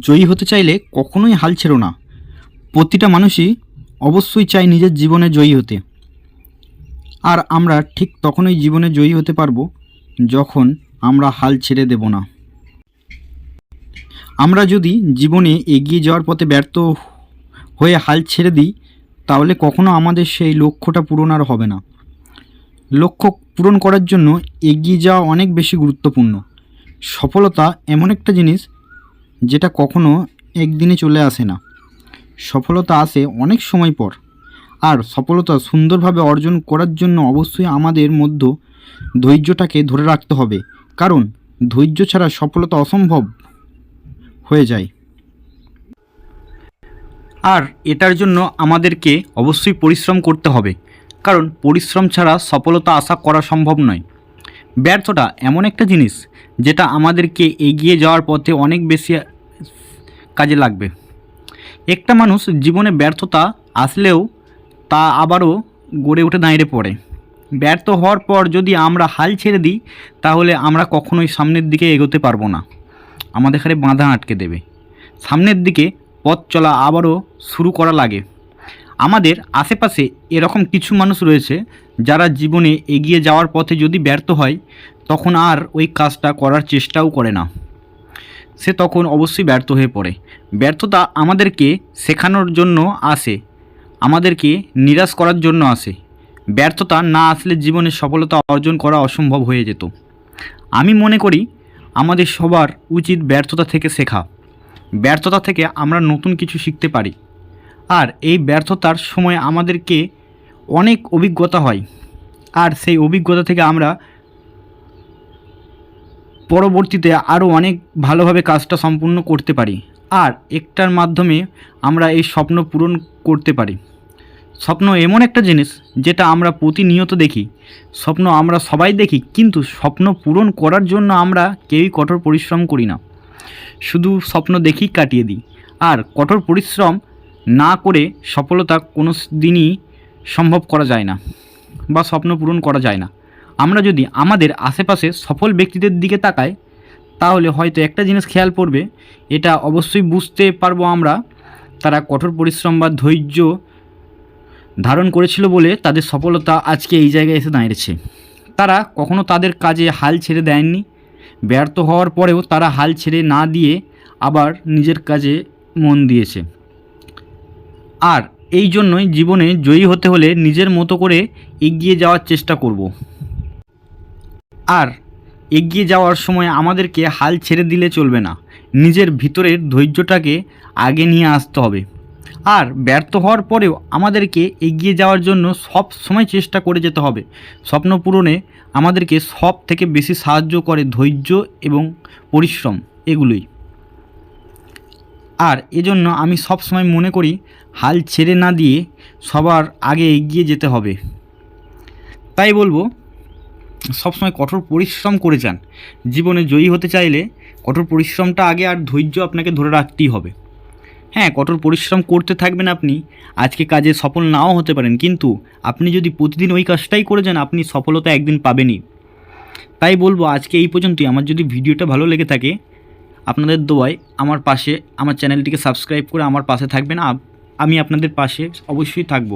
জয়ী হতে চাইলে কখনোই হাল ছেড়ো না। প্রতিটা মানুষই অবশ্যই চাই নিজের জীবনে জয়ী হতে। আর আমরা ঠিক তখনই জীবনে জয়ী হতে পারব যখন আমরা হাল ছেড়ে দেব না। আমরা যদি জীবনে এগিয়ে যাওয়ার পথে ব্যর্থ হয়ে হাল ছেড়ে দিই, তাহলে কখনো আমাদের সেই লক্ষ্যটা পূরণ আর হবে না। লক্ষ্য পূরণ করার জন্য এগিয়ে যাওয়া অনেক বেশি গুরুত্বপূর্ণ। সফলতা এমন একটা জিনিস যেটা কখনো একদিনে চলে আসে না। সফলতা আসে অনেক সময় পর। আর সফলতা সুন্দরভাবে অর্জন করার জন্য অবশ্যই আমাদের মধ্যে ধৈর্যটাকে ধরে রাখতে হবে। কারণ ধৈর্য ছাড়া সফলতা অসম্ভব হয়ে যায়। আর এটার জন্য আমাদেরকে অবশ্যই পরিশ্রম করতে হবে। কারণ পরিশ্রম ছাড়া সফলতা আশা করা সম্ভব নয়। ব্যর্থতা এমন একটা জিনিস যেটা আমাদেরকে এগিয়ে যাওয়ার পথে অনেক বেশি কাজে লাগবে। একটা মানুষ জীবনে ব্যর্থতা আসলেও তা আবারও গড়ে উঠে দাঁড়িয়ে পড়ে। ব্যর্থ হওয়ার পর যদি আমরা হাল ছেড়ে দিই, তাহলে আমরা কখনোই সামনের দিকে এগোতে পারব না। আমাদের খালি বাঁধা আটকে দেবে। সামনের দিকে পথ চলা আবারও শুরু করা লাগে। আমাদের আশেপাশে এরকম কিছু মানুষ রয়েছে, যারা জীবনে এগিয়ে যাওয়ার পথে যদি ব্যর্থ হয়, তখন আর ওই কাজটা করার চেষ্টাও করে না। সে তখন অবশ্যই ব্যর্থ হয়ে পড়ে। ব্যর্থতা আমাদেরকে শেখানোর জন্য আসে, আমাদেরকে নিরাশ করার জন্য আসে। ব্যর্থতা না আসলে জীবনে সফলতা অর্জন করা অসম্ভব হয়ে যেত। আমি মনে করি আমাদের সবার উচিত ব্যর্থতা থেকে শেখা। ব্যর্থতা থেকে আমরা নতুন কিছু শিখতে পারি। আর এই ব্যর্থতার সময় আমাদেরকে অনেক অভিজ্ঞতা হয়। আর সেই অভিজ্ঞতা থেকে আমরা পরবর্তীতে আরও অনেক ভালোভাবে কাজটা সম্পূর্ণ করতে পারি। আর একটার মাধ্যমে আমরা এই স্বপ্ন পূরণ করতে পারি। স্বপ্ন এমন একটা জিনিস যেটা আমরা প্রতিনিয়ত দেখি। স্বপ্ন আমরা সবাই দেখি, কিন্তু স্বপ্ন পূরণ করার জন্য আমরা কেউই কঠোর পরিশ্রম করি না। শুধু স্বপ্ন দেখেই কাটিয়ে দিই। আর কঠোর পরিশ্রম না করে সফলতা কোনো দিনই সম্ভব করা যায় না বা স্বপ্ন পূরণ করা যায় না। আমরা যদি আমাদের আশেপাশে সফল ব্যক্তিদের দিকে তাকাই, তাহলে হয়তো একটা জিনিস খেয়াল পড়বে, এটা অবশ্যই বুঝতে পারব আমরা, তারা কঠোর পরিশ্রম বা ধৈর্য ধারণ করেছিল বলে তাদের সফলতা আজকে এই জায়গায় এসে দাঁড়িয়েছে। তারা কখনো তাদের কাজে হাল ছেড়ে দেয়নি, ব্যর্থ হওয়ার পরেও তারা হাল ছেড়ে না দিয়ে আবার নিজের কাজে মন দিয়েছে। আর এই জন্যই জীবনে জয়ী হতে হলে নিজের মতো করে এগিয়ে যাওয়ার চেষ্টা করব। আর এগিয়ে যাওয়ার সময় আমাদেরকে হাল ছেড়ে দিলে চলবে না। নিজের ভিতরের ধৈর্যটাকে আগে নিয়ে আসতে হবে। আর ব্যর্থ হওয়ার পরেও আমাদেরকে এগিয়ে যাওয়ার জন্য সব সময় চেষ্টা করে যেতে হবে। স্বপ্ন পূরণে আমাদেরকে সব থেকে বেশি সাহায্য করে ধৈর্য এবং পরিশ্রম এগুলোই। আর এজন্য আমি সব সময় মনে করি, হাল ছেড়ে না দিয়ে সবার আগে এগিয়ে যেতে হবে। তাই বলব সবসময় কঠোর পরিশ্রম করে যান। জীবনে জয়ী হতে চাইলে কঠোর পরিশ্রমটা আগে আর ধৈর্য আপনাকে ধরে রাখতেই হবে। হ্যাঁ কঠোর পরিশ্রম করতে থাকবেন আপনি, আজকে কাজে সফল নাও হতে পারেন, কিন্তু আপনি যদি প্রতিদিন ওই কাজটাই করে যান, আপনি সফলতা একদিন পাবেনই। তাই বলব, আজকে এই পর্যন্তই। আমার যদি ভিডিওটা ভালো লেগে থাকে, আপনাদের দোয়ায় আমার পাশে, আমার চ্যানেলটিকে সাবস্ক্রাইব করে আমার পাশে থাকবেন। আমি আপনাদের পাশে অবশ্যই থাকব।